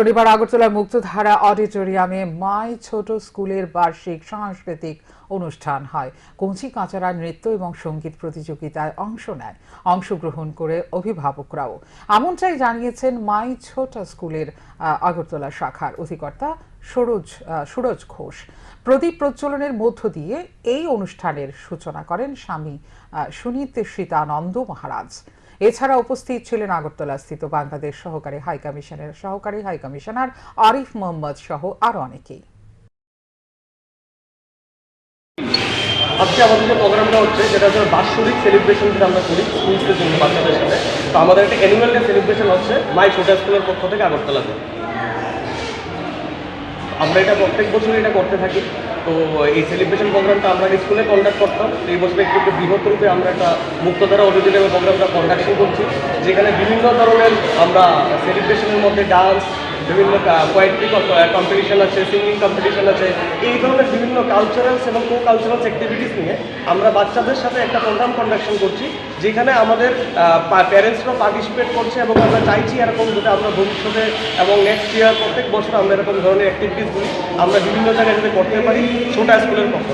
শনিবার আগরতলা মুক্তধারা অডিটোরিয়ামে মাই ছোট স্কুলের বার্ষিক সাংস্কৃতিক অনুষ্ঠান হয়। কঞ্চি কাঁচারা নৃত্য এবং সংগীত প্রতিযোগিতায় অংশ নেয়, অংশগ্রহণ করে অভিভাবকরাও। এমনটাই জানিয়েছেন মাই ছোট স্কুলের আগরতলা শাখার অধিকর্তা সরোজ সুরজ ঘোষ। প্রদীপ প্রজ্বলনের মধ্য দিয়ে এই অনুষ্ঠানের সূচনা করেন স্বামী সুনীত সীতানন্দ মহারাজ। এছাড়া উপস্থিত ছিলেন আগরতলা স্থিত বাংলাদেশ সহকারী হাই কমিশনের সহকারী হাই কমিশনার আরিফ মোহাম্মদ সহ আরও অনেকেই। আজকে আমাদের যে প্রোগ্রামটা হচ্ছে যেটা হচ্ছে বাৎসরিক সেলিব্রেশন যেটা আমরা করি স্কুলসের জন্য বাচ্চাদের সাথে। তো আমাদের একটা অ্যানুয়াল ডে সেলিব্রেশন হচ্ছে মাই ছোটা স্কুলের পক্ষ থেকে আগরতলাতে। আমরা এটা প্রত্যেক বছরই এটা করতে থাকি। তো এই সেলিব্রেশন প্রোগ্রামটা আমরা স্কুলে কন্ডাক্ট করতাম, তো এই বছর একটু বৃহৎ আমরা একটা মুক্তধারা অডিটোরিয়ামে প্রোগ্রামটা কন্ডাকশন করছি, যেখানে বিভিন্ন ধরনের আমরা সেলিব্রেশনের মধ্যে ডান্স বিভিন্ন পোয়েট্রি কম্পিটিশন আছে সিঙ্গিং কম্পিটিশন আছে, এই ধরনের বিভিন্ন কালচারালস এবং কো কালচারালস অ্যাক্টিভিটিস নিয়ে আমরা বাচ্চাদের সাথে একটা প্রোগ্রাম কন্ডাকশন করছি, যেখানে আমাদের প্যারেন্টসরাও পার্টিসিপেট করছে এবং আমরা চাইছি এরকম যাতে আমরা ভবিষ্যতে এবং নেক্সট ইয়ার প্রত্যেক বছর আমরা এরকম ধরনের অ্যাক্টিভিটিসগুলি আমরা বিভিন্ন জায়গায় যাতে করতে পারি ছোটা স্কুলের পক্ষ